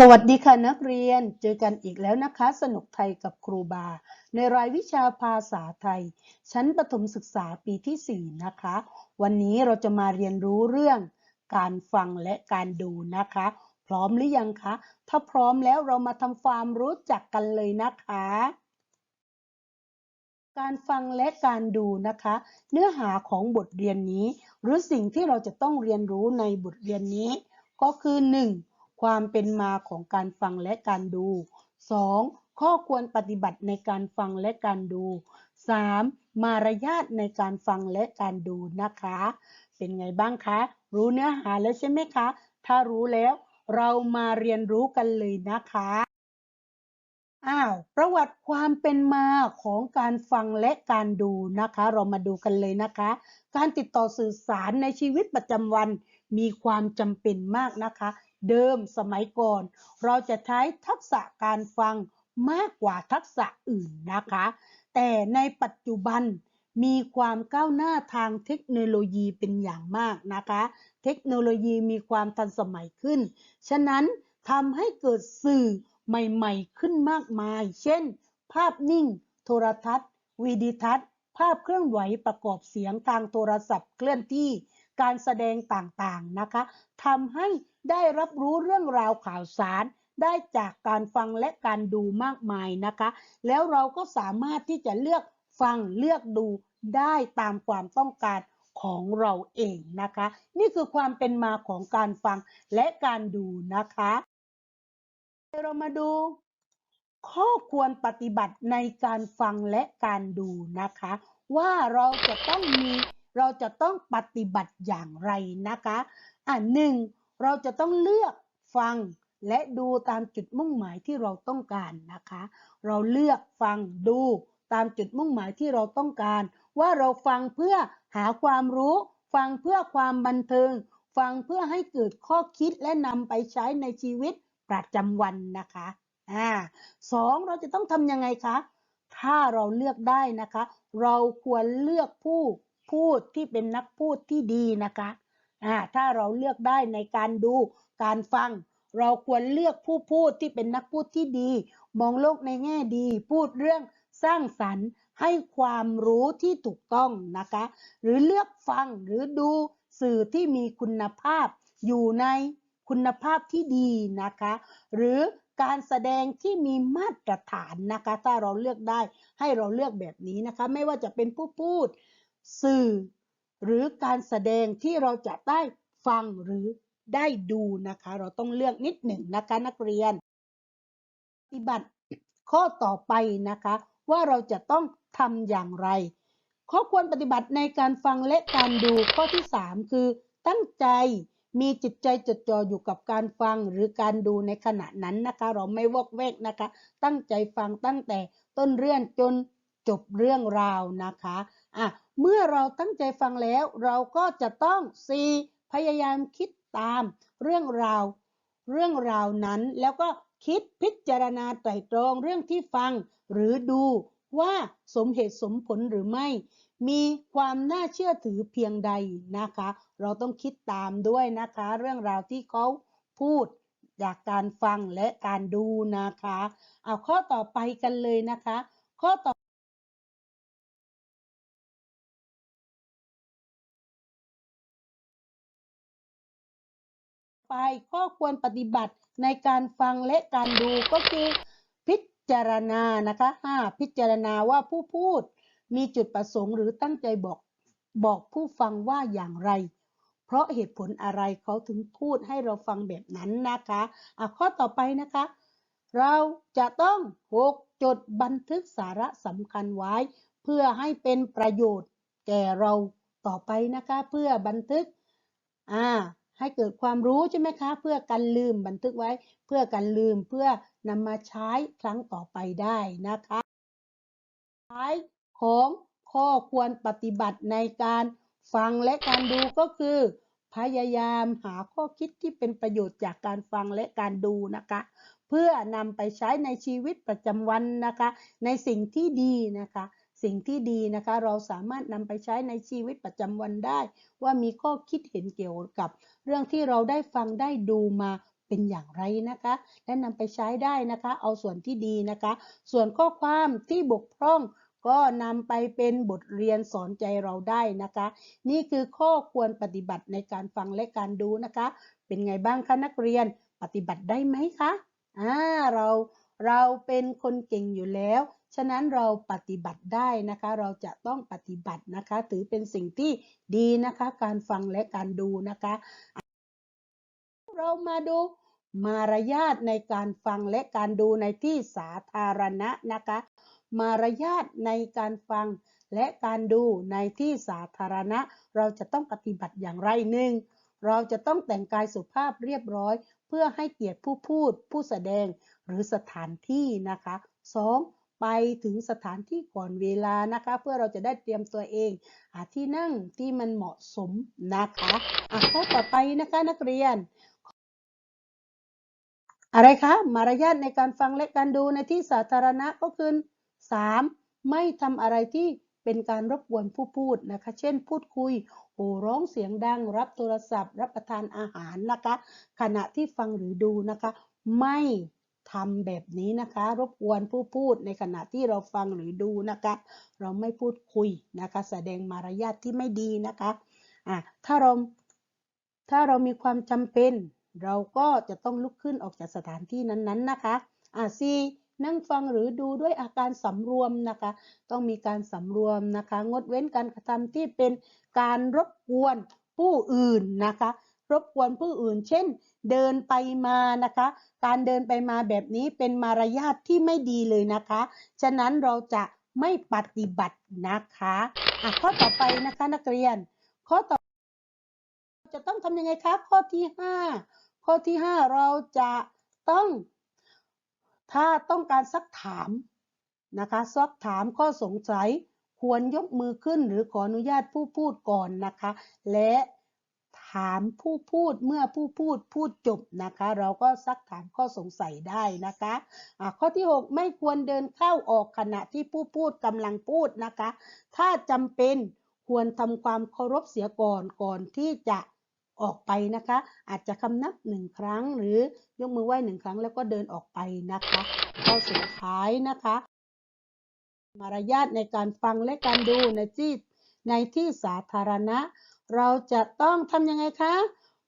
สวัสดีค่ะนักเรียน เจอกันอีกแล้วนะคะ สนุกไทยกับครูบา ในรายวิชาภาษาไทย ชั้นประถมศึกษาปีที่ 4 นะคะ วันนี้เราจะมาเรียนรู้เรื่องการฟังและการดูนะคะ พร้อมหรือยังคะ ถ้าพร้อมแล้วเรามาทำความรู้จักกันเลยนะคะ การฟังและการดูนะคะ เนื้อหาของบทเรียนนี้ หรือสิ่งที่เราจะต้องเรียนรู้ในบทเรียนนี้ ก็คือ 1. ความเป็นมาของการฟังและการดู 2. ข้อควรปฏิบัติในการฟังและการดู 3. มารยาทในการฟังและการดูนะคะ เป็นไงบ้างคะ รู้เนื้อหาแล้วใช่ไหมคะ ถ้ารู้แล้วเรามาเรียนรู้กันเลยนะคะอ้าวประวัติความเป็นมาของการฟังและการดูนะคะ เรามาดูกันเลยนะคะ การติดต่อสื่อสารในชีวิตประจำวันมีความจำเป็นมากนะคะ เดิมสมัยก่อน เราจะใช้ทักษะการฟังมากกว่าทักษะอื่นนะคะ แต่ในปัจจุบันมีความก้าวหน้าทางเทคโนโลยีเป็นอย่างมากนะคะ เทคโนโลยีมีความทันสมัยขึ้น ฉะนั้นทำให้เกิดสื่อใหม่ๆขึ้นมากมาย เช่น ภาพนิ่ง โทรทัศน์วิดีทัศน์ ภาพเคลื่อนไหวประกอบเสียงทางโทรศัพท์เคลื่อนที่ การแสดงต่างๆนะคะทำให้ ได้รับรู้เรื่องราวข่าวสารได้จากการฟังและการดูมากมายนะคะ แล้วเราก็สามารถที่จะเลือกฟังเลือกดูได้ตามความต้องการของเราเองนะคะ นี่คือความเป็นมาของการฟังและการดูนะคะเรามาดู ข้อควรปฏิบัติในการฟังและการดูนะคะ ว่าเราจะต้องมีเราจะต้องปฏิบัติอย่างไรนะคะ อะหนึ่ง เราจะต้องเลือกฟังและดูตามจุดมุ่งหมายที่เราต้องการนะคะ เราเลือกฟังดูตามจุดมุ่งหมายที่เราต้องการ ว่าเราฟังเพื่อหาความรู้ ฟังเพื่อความบันเทิง ฟังเพื่อให้เกิดข้อคิดและนำไปใช้ในชีวิตประจำวันนะคะอ่าสองเราจะต้องทำยังไงคะ ถ้าเราเลือกได้นะคะ เราควรเลือกผู้พูดที่เป็นนักพูดที่ดีนะคะ ถ้าเราเลือกได้ในการดูการฟัง เราควรเลือกผู้พูดที่เป็นนักพูดที่ดี มองโลกในแง่ดี พูดเรื่องสร้างสรรค์ให้ความรู้ที่ถูกต้องนะคะ หรือเลือกฟังหรือดูสื่อที่มีคุณภาพอยู่ในคุณภาพที่ดีนะคะ หรือการแสดงที่มีมาตรฐานนะคะ ถ้าเราเลือกได้ให้เราเลือกแบบนี้นะคะ ไม่ว่าจะเป็นผู้พูด สื่อ หรือการแสดงที่เราจะได้ฟังหรือได้ดูนะคะ เราต้องเลือกนิดหนึ่งนะคะนักเรียน ปฏิบัติข้อต่อไปนะคะ ว่าเราจะต้องทำอย่างไร ข้อควรปฏิบัติในการฟังและการดูข้อที่ 3 คือ ตั้งใจมีจิตใจจดจ่ออยู่กับการฟังหรือการดูในขณะนั้นนะคะ เราไม่วอกแวกนะคะ ตั้งใจฟังตั้งแต่ต้นเรื่องจนจบเรื่องราวนะคะ อะเมื่อเราตั้งใจฟังแล้ว เราก็จะต้อง 4. พยายามคิดตามเรื่องราว เรื่องราวนั้นแล้วก็คิดพิจารณาไตรตรองเรื่องที่ฟัง หรือดูว่าสมเหตุสมผลหรือไม่ มีความน่าเชื่อถือเพียงใดนะคะ เราต้องคิดตามด้วยนะคะ เรื่องราวที่เขาพูดจากการฟังและการดูนะคะ เอาข้อต่อไปกันเลยนะคะ ข้อต่อ ไปข้อควรปฏิบัติในการฟังและการดูก็คือพิจารณานะคะห้าพิจารณาว่าผู้พูดมีจุดประสงค์หรือตั้งใจบอกบอกผู้ฟังว่าอย่างไร เพราะเหตุผลอะไรเขาถึงพูดให้เราฟังแบบนั้นนะคะอะข้อต่อไปนะคะ เราจะต้องหกจดบันทึกสาระสำคัญไว้ เพื่อให้เป็นประโยชน์แก่เราต่อไปนะคะ เพื่อบันทึกอ่า ให้เกิดความรู้ใช่ไหมคะ เพื่อกันลืมบันทึกไว้ เพื่อกันลืมเพื่อนำมาใช้ครั้งต่อไปได้นะคะท้ายของข้อควรปฏิบัติในการฟังและการดูก็คือ พยายามหาข้อคิดที่เป็นประโยชน์จากการฟังและการดูนะคะ เพื่อนำไปใช้ในชีวิตประจำวันนะคะ ในสิ่งที่ดีนะคะ สิ่งที่ดีนะคะ เราสามารถนำไปใช้ในชีวิตประจำวันได้ ว่ามีข้อคิดเห็นเกี่ยวกับ เรื่องที่เราได้ฟังได้ดูมาเป็นอย่างไรนะคะ และนำไปใช้ได้นะคะ เอาส่วนที่ดีนะคะ ส่วนข้อความที่บกพร่องก็นำไปเป็นบทเรียนสอนใจเราได้นะคะ นี่คือข้อควรปฏิบัติในการฟังและการดูนะคะ เป็นไงบ้างคะนักเรียนปฏิบัติได้ไหมคะอ่าเรา เราเป็นคนเก่งอยู่แล้ว ฉะนั้นเราปฏิบัติได้นะคะ เราจะต้องปฏิบัตินะคะ ถือเป็นสิ่งที่ดีนะคะ การฟังและการดูนะคะ เรามาดูมารยาทในการฟังและการดูในที่สาธารณะนะคะ มารยาทในการฟังและการดูในที่สาธารณะ เราจะต้องปฏิบัติอย่างไรหนึ่งเราจะต้องแต่งกายสุภาพเรียบร้อย เพื่อให้เกียรติผู้พูดผู้แสดง หรือสถานที่นะคะ 2. ไปถึงสถานที่ก่อนเวลานะคะ เพื่อเราจะได้เตรียมตัวเองหาที่นั่งที่มันเหมาะสมนะคะอะข้อต่อไปนะคะนักเรียน อะไรคะ มารยาทในการฟังและการดูในที่สาธารณะก็คือ 3. ไม่ทำอะไรที่เป็นการรบกวนผู้พูดนะคะ เช่น พูดคุย โห่ร้องเสียงดัง รับโทรศัพท์ รับประทานอาหารนะคะ ขณะที่ฟังหรือดูนะคะ ไม่ ทำแบบนี้นะคะ รบกวนผู้พูดในขณะที่เราฟังหรือดูนะคะ เราไม่พูดคุยนะคะ แสดงมารยาทที่ไม่ดีนะคะอะถ้าเราถ้าเรามีความจำเป็น เราก็จะต้องลุกขึ้นออกจากสถานที่นั้นๆนะคะอะซีนั่งฟังหรือดูด้วยอาการสำรวมนะคะ ต้องมีการสำรวมนะคะ งดเว้นการกระทำที่เป็นการรบกวนผู้อื่นนะคะ รบกวนผู้อื่น เช่น เดินไปมานะคะ การเดินไปมาแบบนี้เป็นมารยาทที่ไม่ดีเลยนะคะ ฉะนั้นเราจะไม่ปฏิบัตินะคะอะข้อต่อไปนะคะนักเรียน ข้อต่อจะต้องทำยังไงคะ ข้อที่5ข้อที่5เราจะต้องถ้าต้องการซักถามนะคะซักถามข้อสงสัยควรยกมือขึ้นหรือขออนุญาตผู้พูดก่อนนะคะ และ ถามผู้พูดเมื่อผู้พูดพูดจบนะคะ เราก็ซักถามข้อสงสัยได้นะคะะข้อที่ 6 ไม่ควรเดินเข้าออกขณะที่ผู้พูดกำลังพูดนะคะ ถ้าจำเป็นควรทำความเคารพเสียก่อนก่อนที่จะออกไปนะคะ อาจจะคำนับหนึ่งครั้งหรือยกมือไหว้หนึ่งครั้งแล้วก็เดินออกไปนะคะข้อสุดท้ายนะคะ มารยาทในการฟังและการดูในที่ในที่สาธารณะ เราจะต้องทำยังไงคะ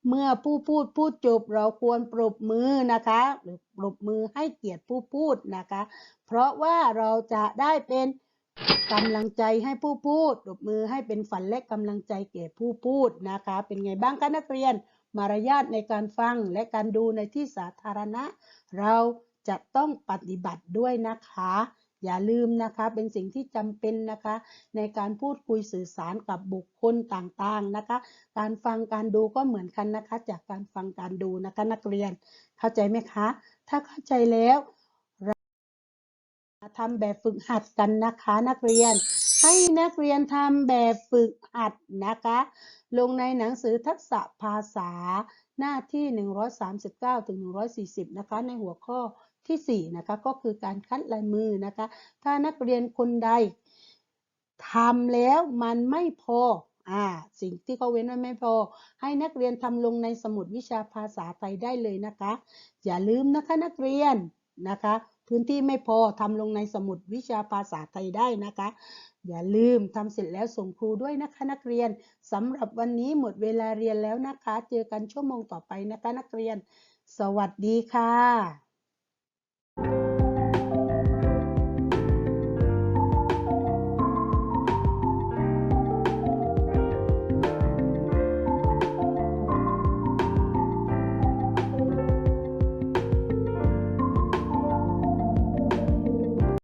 เมื่อผู้พูดพูดจบ เราควรปรบมือนะคะหรือปรบมือให้เกียรติผู้พูดนะคะ เพราะว่าเราจะได้เป็นกำลังใจให้ผู้พูดปรบมือให้เป็นฝันและกำลังใจแก่ผู้พูดนะคะ เป็นไงบ้างคะนักเรียน มารยาทในการฟังและการดูในที่สาธารณะ เราจะต้องปฏิบัติด้วยนะคะ อย่าลืมนะคะ เป็นสิ่งที่จำเป็นนะคะ ในการพูดคุยสื่อสารกับบุคคลต่างๆนะคะ การฟังการดูก็เหมือนกันนะคะ จากการฟังการดูนะคะนักเรียน เข้าใจไหมคะ ถ้าเข้าใจแล้วเราทำแบบฝึกหัดกันนะคะ นักเรียน ให้นักเรียนทำแบบฝึกหัดนะคะ ลงในหนังสือทักษะภาษาหน้าที่ 139ถึง140 นะคะ ในหัวข้อ ที่4นะคะก็คือการคัดลายมือนะคะ ถ้านักเรียนคนใดทำแล้วมันไม่พออ่าสิ่งที่เขาเว้นไว้ไม่พอ ให้นักเรียนทำลงในสมุดวิชาภาษาไทยได้เลยนะคะ อย่าลืมนะคะนักเรียนนะคะ พื้นที่ไม่พอทำลงในสมุดวิชาภาษาไทยได้นะคะ อย่าลืมทำเสร็จแล้วส่งครูด้วยนะคะนักเรียนสำหรับวันนี้หมดเวลาเรียนแล้วนะคะ เจอกันชั่วโมงต่อไปนะคะนักเรียน สวัสดีค่ะ